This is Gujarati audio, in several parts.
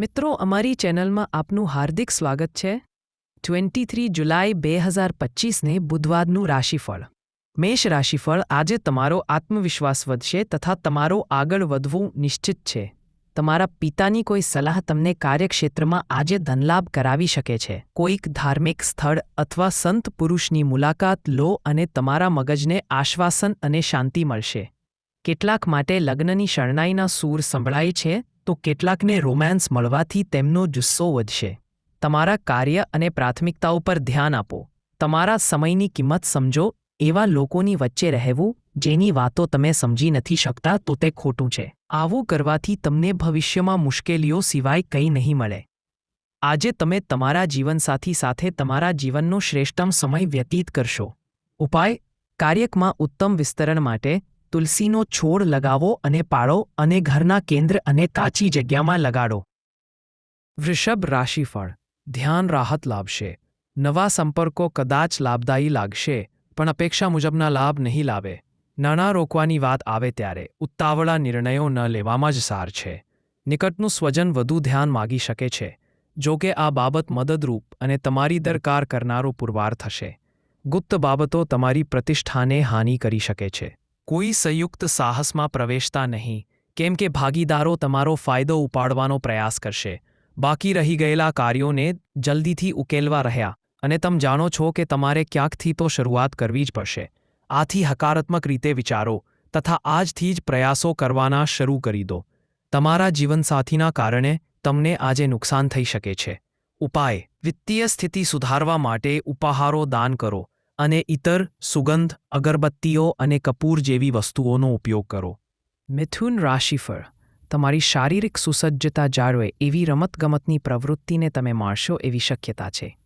મિત્રો, અમારી ચેનલમાં આપનું હાર્દિક સ્વાગત છે. ટ્વેન્ટી થ્રી જુલાઈ બે હજાર પચીસને બુધવારનું રાશિફળ. મેષ રાશિફળ આજે તમારો આત્મવિશ્વાસ વધશે તથા તમારો આગળ વધવું નિશ્ચિત છે. તમારા પિતાની કોઈ સલાહ તમને કાર્યક્ષેત્રમાં આજે ધનલાભ કરાવી શકે છે. કોઈક ધાર્મિક સ્થળ અથવા સંત પુરુષની મુલાકાત લો અને તમારા મગજને આશ્વાસન અને શાંતિ મળશે. કેટલાક માટે લગ્નની શરણાઈના સૂર સંભળાય છે તો કેટલાકને રોમાન્સ મળવાથી તેમનો જુસ્સો વધશે. તમારા કાર્ય અને પ્રાથમિકતાઓ પર ધ્યાન આપો. તમારા સમયની કિંમત સમજો, એવા લોકોની વચ્ચે રહેવું, જેની વાતો તમે સમજી નથી શકતા તો તે ખોટું છે. આવું કરવાથી તમને ભવિષ્યમાં મુશ્કેલીઓ સિવાય કંઈ નહીં મળે. આજે તમે તમારા જીવનસાથી સાથે તમારા જીવનનો શ્રેષ્ઠતમ સમય વ્યતીત કરશો. ઉપાય, કાર્યકમાં ઉત્તમ વિસ્તરણ માટે તુલસીનો છોડ લગાવો અને પાળો અને ઘરના કેન્દ્ર અને કાચી જગ્યામાં લગાડો. વૃષભ રાશિફળ. ધ્યાન રાહત લાવશે નવા સંપર્કો કદાચ લાભદાયી લાગશે, પણ અપેક્ષા મુજબના લાભ નહીં લાવે. નાણાં રોકવાની વાત આવે ત્યારે ઉત્તાવળા નિર્ણયો ન લેવામાં જ સાર છે. નિકટનું સ્વજન વધુ ધ્યાન માગી શકે છે. જો કે આ બાબત મદદરૂપ અને તમારી દરકાર કરનારો પુરવાર થશે. ગુપ્ત બાબતો તમારી પ્રતિષ્ઠાને હાનિ કરી શકે છે. કોઈ સંયુક્ત સાહસમાં પ્રવેશતા નહીં, કેમ કે ભાગીદારો તમારો ફાયદો ઉપાડવાનો પ્રયાસ કરશે. બાકી રહી ગયેલા કાર્યોને જલ્દીથી ઉકેલવા રહ્યા, અને તમે જાણો છો કે તમારે ક્યાંકથી તો શરૂઆત કરવી જ પડશે. આથી હકારાત્મક રીતે વિચારો, તથા આજથી જ પ્રયાસો કરવાના શરૂ કરી દો. તમારા જીવનસાથીના કારણે તમને આજે નુકસાન થઈ શકે છે. ઉપાય, વિત્તીય સ્થિતિ સુધારવા માટે ઉપહારો દાન કરો. અને ઇતર, સુગંધ, અગરબત્તીઓ અને કપૂર જેવી વસ્તુઓનો ઉપયોગ કરો. મિથુન રાશિફળ. તમારી શારીરિક સુસજ્જતા જાળવે એવી રમતગમતની પ્રવૃત્તિને તમે માણશો એવી શક્યતા છે.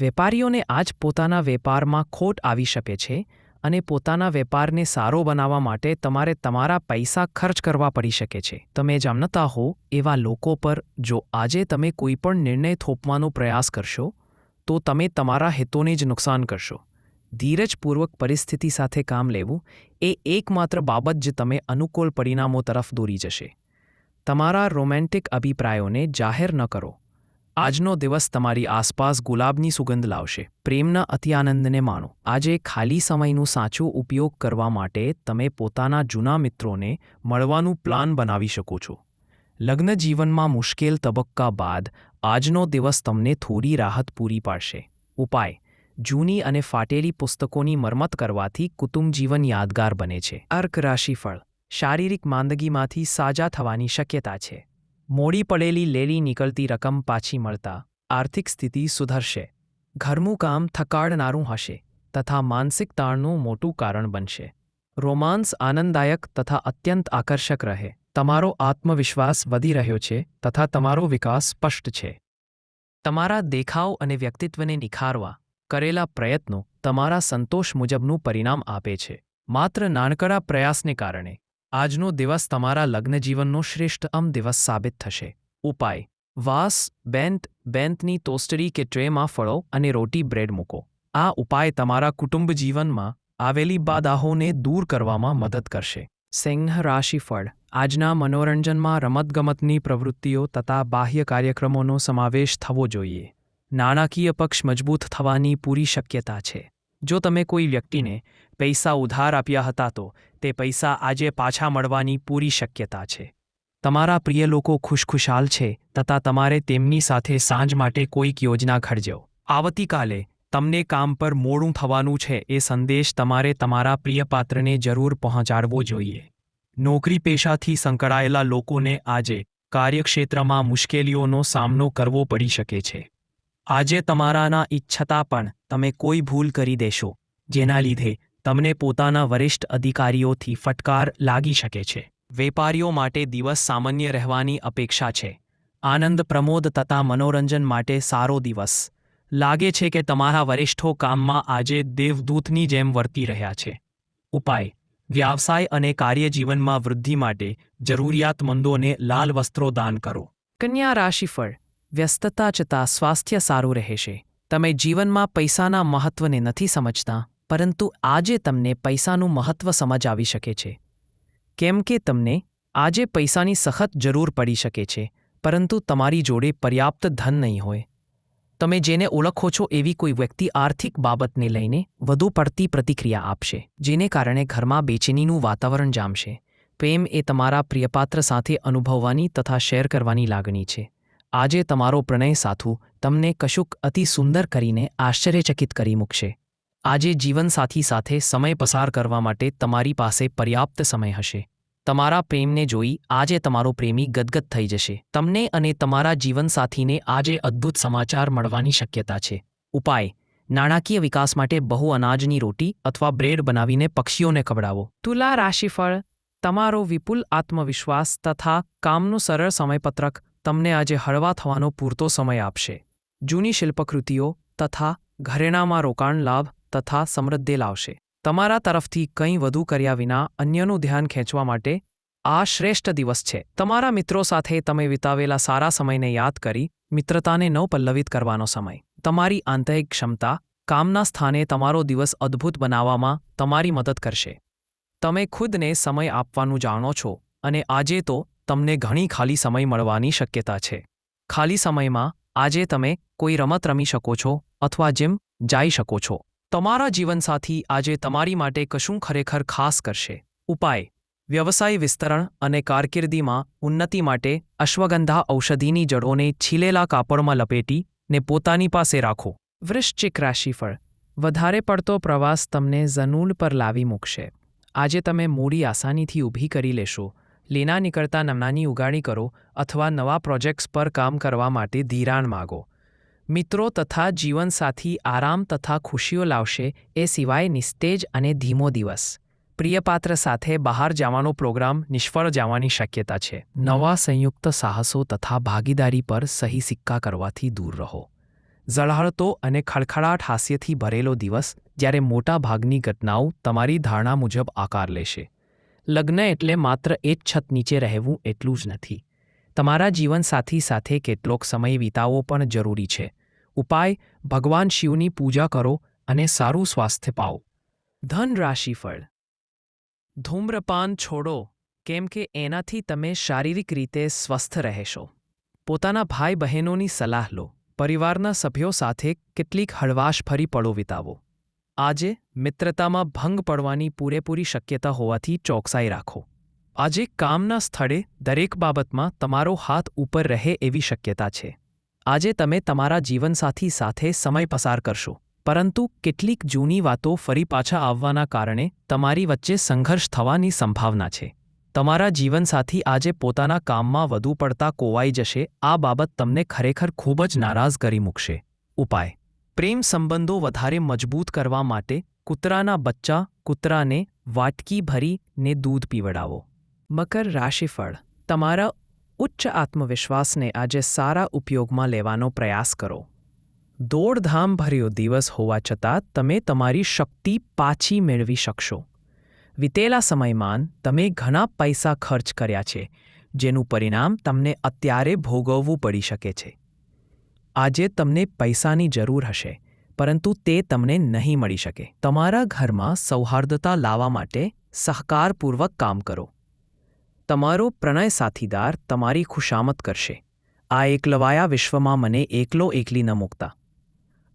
વેપારીઓને આજ પોતાના વેપારમાં ખોટ આવી શકે છે અને પોતાના વેપારને સારો બનાવવા માટે તમારે તમારા પૈસા ખર્ચ કરવા પડી શકે છે. તમે જાણતા હો એવા લોકો પર જો આજે તમે કોઈ પણ નિર્ણય થોપવાનો પ્રયાસ કરશો, તો તમે તમારા હિતોને જ નુકસાન કરશો. ધીરજપૂર્વક પરિસ્થિતિ સાથે કામ લેવું એ એકમાત્ર બાબત જ તમે અનુકૂળ પરિણામો તરફ દોરી જશે. તમારા રોમેન્ટિક અભિપ્રાયોને જાહેર ન કરો. આજનો દિવસ તમારી આસપાસ ગુલાબની સુગંધ લાવશે. પ્રેમના અતિઆનંદને માણો. આજે ખાલી સમયનું સાચો ઉપયોગ કરવા માટે તમે પોતાના જૂના મિત્રોને મળવાનું પ્લાન બનાવી શકો છો. લગ્ન જીવનમાં મુશ્કેલ તબક્કા બાદ આજનો દિવસ તમને થોડી રાહત પૂરી પાડશે. ઉપાય. જૂની અને ફાટેલી પુસ્તકોની મરમત કરવાથી કુટુંબ જીવન યાદગાર બને છે. અર્ક રાશિફળ. શારીરિક માંદગીમાંથી સાજા થવાની શક્યતા છે. મોડી પડેલી લેલી નીકળતી રકમ પાછી મળતા આર્થિક સ્થિતિ સુધરશે. ઘરનું કામ થકાડનારું હશે તથા માનસિક તાણનું મોટું કારણ બનશે. રોમાન્સ આનંદદાયક તથા અત્યંત આકર્ષક રહે. તમારો આત્મવિશ્વાસ વધી રહ્યો છે તથા તમારો વિકાસ સ્પષ્ટ છે. તમારા દેખાવ અને વ્યક્તિત્વને નિખારવા. કરેલા પ્રયત્નો તમારા સંતોષ મુજબનું પરિણામ આપે છે. માત્ર નાનકડા પ્રયાસને કારણે, આજનો દિવસ તમારા લગ્નજીવનનો શ્રેષ્ઠતમ દિવસ સાબિત થશે. ઉપાય. વાસ બેન્ટ બેન્ટની ટોસ્ટરી કે ટ્રેમાં ફળો અને રોટી બ્રેડ મૂકો. આ ઉપાય તમારા કુટુંબ જીવનમાં આવેલી બાધાઓને દૂર કરવામાં મદદ કરશે. સિંહ રાશિફળ આજના મનોરંજનમાં રમતગમતની પ્રવૃત્તિઓ તથા બાહ્ય કાર્યક્રમોનો સમાવેશ થવો જોઈએ. નાણાકીય પક્ષ મજબૂત થવાની પૂરી શક્યતા છે. જો તમે કોઈ વ્યક્તિને પૈસા ઉધાર આપ્યા હતા તો તે પૈસા આજે પાછા મળવાની પૂરી શક્યતા છે. તમારા પ્રિય લોકો ખુશખુશાલ છે તથા તમારે તેમની સાથે સાંજ માટે કોઈક યોજના ઘડજો. આવતીકાલે તમને કામ પર મોડું થવાનું છે એ સંદેશ તમારે તમારા પ્રિયપાત્રને જરૂર પહોંચાડવો જોઈએ. નોકરી પેશાથી સંકળાયેલા લોકોને આજે કાર્યક્ષેત્રમાં મુશ્કેલીઓનો સામનો કરવો પડી શકે છે. આજે તમારાના ઈચ્છતા પણ તમે કોઈ ભૂલ કરી દેશો, જેના લીધે તમને પોતાના વરિષ્ઠ અધિકારીઓથી ફટકાર લાગી શકે છે. વેપારીઓ માટે દિવસ સામાન્ય રહેવાની અપેક્ષા છે. આનંદ પ્રમોદ તથા મનોરંજન માટે સારો દિવસ. લાગે છે કે તમારા વરિષ્ઠો કામમાં આજે દેવદૂતની જેમ વર્તી રહ્યા છે. ઉપાય. વ્યવસાય અને કાર્યજીવનમાં વૃદ્ધિ માટે જરૂરિયાતમંદોને લાલ વસ્ત્રો દાન કરો. કન્યા રાશિફળ. વ્યસ્તતા જતાં સ્વાસ્થ્ય સારું રહેશે. તમે જીવનમાં પૈસાના મહત્વને નથી સમજતા, પરંતુ આજે તમને પૈસાનું મહત્વ સમજ આવી શકે છે. કેમ કે તમને આજે પૈસાની સખત જરૂર પડી શકે છે, પરંતુ તમારી જોડે પર્યાપ્ત ધન નહીં હોય. તમે જેને ઓળખો છો એવી કોઈ વ્યક્તિ આર્થિક બાબતને લઈને વધુ પડતી પ્રતિક્રિયા આપશે, જેને કારણે ઘરમાં બેચેનીનું વાતાવરણ જામશે. પ્રેમ એ તમારા પ્રિયપાત્ર સાથે અનુભવવાની તથા શેર કરવાની લાગણી છે. આજે તમારો પ્રણય સાથુ તમને કશુંક અતિ સુંદર કરીને આશ્ચર્યચકિત કરી મૂકશે. આજે જીવનસાથી સાથે સમય પસાર કરવા માટે તમારી પાસે પર્યાપ્ત સમય હશે. તમારા પ્રેમને જોઈ આજે તમારો પ્રેમી ગદગદ થઈ જશે. તમને અને તમારા જીવનસાથીને આજે અદ્ભુત સમાચાર મળવાની શક્યતા છે. ઉપાય, નાણાકીય વિકાસ માટે બહુ અનાજની રોટી અથવા બ્રેડ બનાવીને પક્ષીઓને ખવડાવો. તુલા રાશિફળ, તમારો વિપુલ આત્મવિશ્વાસ તથા કામનું સરળ સમયપત્રક તમને આજે હળવા થવાનો પૂરતો સમય આપશે. જૂની શિલ્પકૃતિઓ તથા ઘરેણામાં રોકાણ લાભ તથા સમૃદ્ધિ લાવશે. તમારા તરફથી કંઈ વધુ કર્યા વિના અન્યનું ધ્યાન ખેંચવા માટે આ શ્રેષ્ઠ દિવસ છે. તમારા મિત્રો સાથે તમે વિતાવેલા સારા સમયને યાદ કરી મિત્રતાને નવપલ્લવિત કરવાનો સમય. તમારી આંતરિક ક્ષમતા કામના સ્થાને તમારો દિવસ અદ્ભુત બનાવવામાં તમારી મદદ કરશે. તમે ખુદને સમય આપવાનું જાણો છો અને આજે તો તમને ઘણી ખાલી સમય મળવાની શક્યતા છે. ખાલી સમયમાં આજે તમે કોઈ રમત રમી શકો છો અથવા જીમ જઈ શકો છો. તમારા જીવનસાથી આજે તમારી માટે કશું ખરેખર ખાસ કરશે. ઉપાય. વ્યવસાય વિસ્તરણ અને કારકિર્દીમાં ઉન્નતિ માટે અશ્વગંધા ઔષધિની જડોને છીલેલા કાપડમાં લપેટી ને પોતાની પાસે રાખો. વૃશ્ચિક રાશિફળ. વધારે પડતો પ્રવાસ તમને ઝનૂલ પર લાવી મૂકશે. આજે તમે મૂડી આસાનીથી ઊભી કરી લેશો. લેના નીકળતા નમનાની ઉગાડી કરો અથવા નવા પ્રોજેક્ટ્સ પર કામ કરવા માટે ધિરાણ માગો. મિત્રો તથા જીવનસાથી આરામ તથા ખુશીઓ લાવશે એ સિવાય નિસ્તેજ અને ધીમો દિવસ. પ્રિયપાત્ર સાથે બહાર જવાનો પ્રોગ્રામ નિષ્ફળ જવાની શક્યતા છે. નવા સંયુક્ત સાહસો તથા ભાગીદારી પર સહી સિક્કા કરવાથી દૂર રહો. ઝળહળતો અને ખડખડાટ હાસ્યથી ભરેલો દિવસ જ્યારે મોટા ભાગની ઘટનાઓ તમારી ધારણા મુજબ આકાર લેશે. લગ્ન એટલે માત્ર એ જ છત નીચે રહેવું એટલું જ નથી. તમારા જીવનસાથી સાથે કેટલોક સમય વિતાવવો પણ જરૂરી છે. ઉપાય, ભગવાન શિવની પૂજા કરો અને સારું સ્વાસ્થ્ય પાઓ ધન રાશિફળ ધૂમ્રપાન છોડો, કેમ કે એનાથી તમે શારીરિક રીતે સ્વસ્થ રહેશો. પોતાના ભાઈ બહેનોની સલાહ લો, પરિવારના સભ્યો સાથે કેટલીક હળવાશભરી પળો વિતાવો. આજે મિત્રતામાં ભંગ પડવાની પૂરેપૂરી શક્યતા હોવાથી ચોકસાઈ રાખો. આજે કામના સ્થળે દરેક બાબતમાં તમારો હાથ ઉપર રહે એવી શક્યતા છે. આજે તમે તમારા જીવનસાથી સાથે સમય પસાર કરશો, પરંતુ કેટલીક જૂની વાતો ફરી પાછા આવવાના કારણે તમારી વચ્ચે સંઘર્ષ થવાની સંભાવના છે. તમારા જીવનસાથી આજે પોતાના કામમાં વધુ પડતા કોવાઈ જશે, આ બાબત તમને ખરેખર ખૂબ જ નારાજ કરી મૂકશે. ઉપાય. પ્રેમ સંબંધો વધારે મજબૂત કરવા માટે કૂતરાના બચ્ચા, કૂતરાને વાટકી ભરીને દૂધ પીવડાવો. મકર રાશિફળ તમારા ઉચ્ચ આત્મવિશ્વાસને આજે સારા ઉપયોગમાં લેવાનો પ્રયાસ કરો. દોડધામ ભર્યો દિવસ હોવા છતાં તમે તમારી શક્તિ પાછી મેળવી શકશો. વિતેલા સમયમાં તમે ઘણા પૈસા ખર્ચ કર્યા છે, જેનું પરિણામ તમને અત્યારે ભોગવવું પડી શકે છે. આજે તમને પૈસાની જરૂર હશે, પરંતુ તે તમને નહીં મળી શકે. તમારા ઘરમાં સૌહાર્દતા લાવવા માટે સહકારપૂર્વક કામ કરો. તમારો પ્રણય સાથીદાર તમારી ખુશામત કરશે. આ એકલવાયા વિશ્વમાં મને એકલો એકલી ન મૂકતા.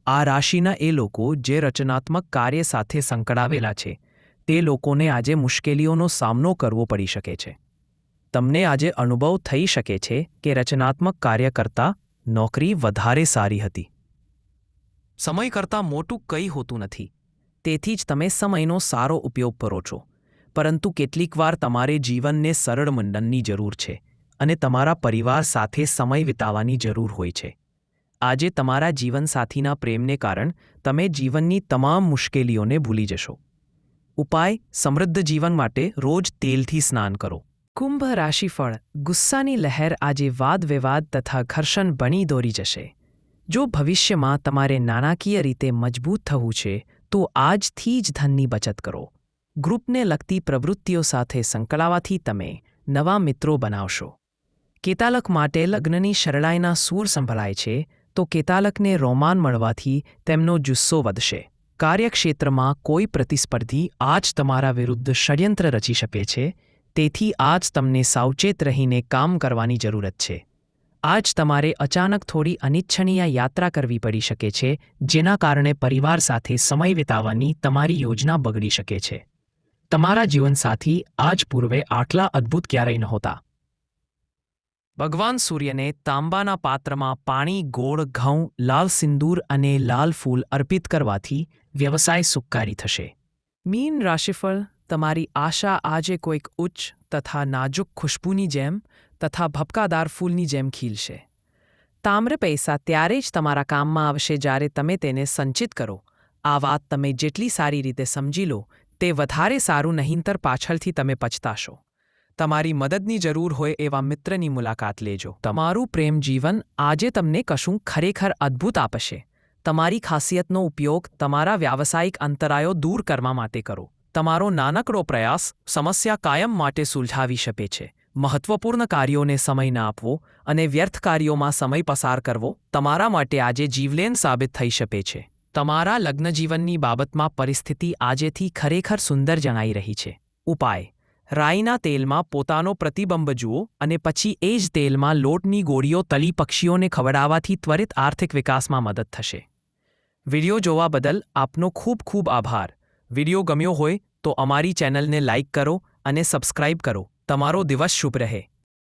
આ રાશિના એ લોકો જે રચનાત્મક કાર્ય સાથે સંકળાવેલા છે, તે લોકોને આજે મુશ્કેલીઓનો સામનો કરવો પડી શકે છે. તમને આજે અનુભવ થઈ શકે છે કે રચનાત્મક કાર્ય કરતાં નોકરી વધારે સારી હતી. સમય કરતાં મોટું કંઈ હોતું નથી. તેથી જ તમે સમયનો સારો ઉપયોગ કરો છો. પરંતુ કેટલીકવાર તમારે જીવનને સરળ મંડનની જરૂર છે અને તમારા પરિવાર સાથે સમય વિતાવવાની જરૂર હોય છે. આજે તમારા જીવનસાથીના પ્રેમને કારણ તમે જીવનની તમામ મુશ્કેલીઓને ભૂલી જશો. ઉપાય, સમૃદ્ધ જીવન માટે રોજ તેલથી સ્નાન કરો. કુંભ રાશિફળ, ગુસ્સાની લહેર આજે વાદ વિવાદ તથા ઘર્ષણ બની દોરી જશે. જો ભવિષ્યમાં તમારે નાણાકીય રીતે મજબૂત થવું છે, તો આજથી જ ધનની બચત કરો. ગ્રુપને લગતી પ્રવૃત્તિઓ સાથે સંકળાવાથી તમે નવા મિત્રો બનાવશો. કેતાલક માટે લગ્નની શરણાઈના સૂર સંભળાય છે, તો કેતાલકને રોમાન મળવાથી તેમનો જુસ્સો વધશે. કાર્યક્ષેત્રમાં કોઈ પ્રતિસ્પર્ધી આજ તમારા વિરુદ્ધ ષડયંત્ર રચી શકે છે? તેથી આજ તમને સાવચેત રહીને કામ કરવાની જરૂરત છે. આજ તમારે અચાનક થોડી અનિચ્છનીય યાત્રા કરવી પડી શકે છે, જેના કારણે પરિવાર સાથે સમય વિતાવવાની તમારી યોજના બગડી શકે છે. તમારા જીવનસાથી આજ પૂર્વે આટલા અદ્ભુત ક્યારેય નહોતા. ભગવાન સૂર્યને તાંબાના પાત્રમાં પાણી, ગોળ, ઘઉં, લાલ સિંદૂર અને લાલ ફૂલ અર્પિત કરવાથી વ્યવસાય સુખકારી થશે. મીન રાશિફળ તમારી આશા આજે કોઈક ઉચ્ચ તથા નાજુક ખુશ્બુની જેમ તથા ભપકાદાર ફૂલની જેમ ખીલશે. તામ્ર પૈસા ત્યારે જ તમારા કામમાં આવશે જ્યારે તમે તેને સંચિત કરો. આ વાત તમે જેટલી સારી રીતે સમજી લો, તે વધારે સારું નહીંતર પાછળથી તમે પછતાશો. તમારી મદદની જરૂર હોય એવા મિત્રની મુલાકાત લેજો. તમારું પ્રેમ જીવન આજે તમને કશું ખરેખર અદ્ભુત આપશે. તમારી ખાસિયતનો ઉપયોગ તમારા વ્યાવસાયિક અંતરાયો દૂર કરવા માટે કરો. તમારો નાનકડો પ્રયાસ સમસ્યા કાયમ માટે સુલઝાવી શકે છે. મહત્વપૂર્ણ કાર્યોને સમય ન આપવો અને વ્યર્થ કાર્યોમાં સમય પસાર કરવો તમારા માટે આજે જીવલેન સાબિત થઈ શકે છે. તમારા લગ્નજીવનની બાબતમાં પરિસ્થિતિ આજેથી ખરેખર સુંદર જણાઈ રહી છે. ઉપાય. રાઈના તેલમાં પોતાનો પ્રતિબંબ જુઓ અને પછી એ જ તેલમાં લોટની ગોળીઓ તલી પક્ષીઓને ખવડાવવાથી ત્વરિત આર્થિક વિકાસમાં મદદ થશે. વિડિયો જોવા બદલ આપનો ખૂબ ખૂબ આભાર. વિડિયો ગમ્યો હોય તો અમારી ચેનલને લાઇક કરો અને સબસ્ક્રાઇબ કરો. તમારો દિવસ શુભ રહે.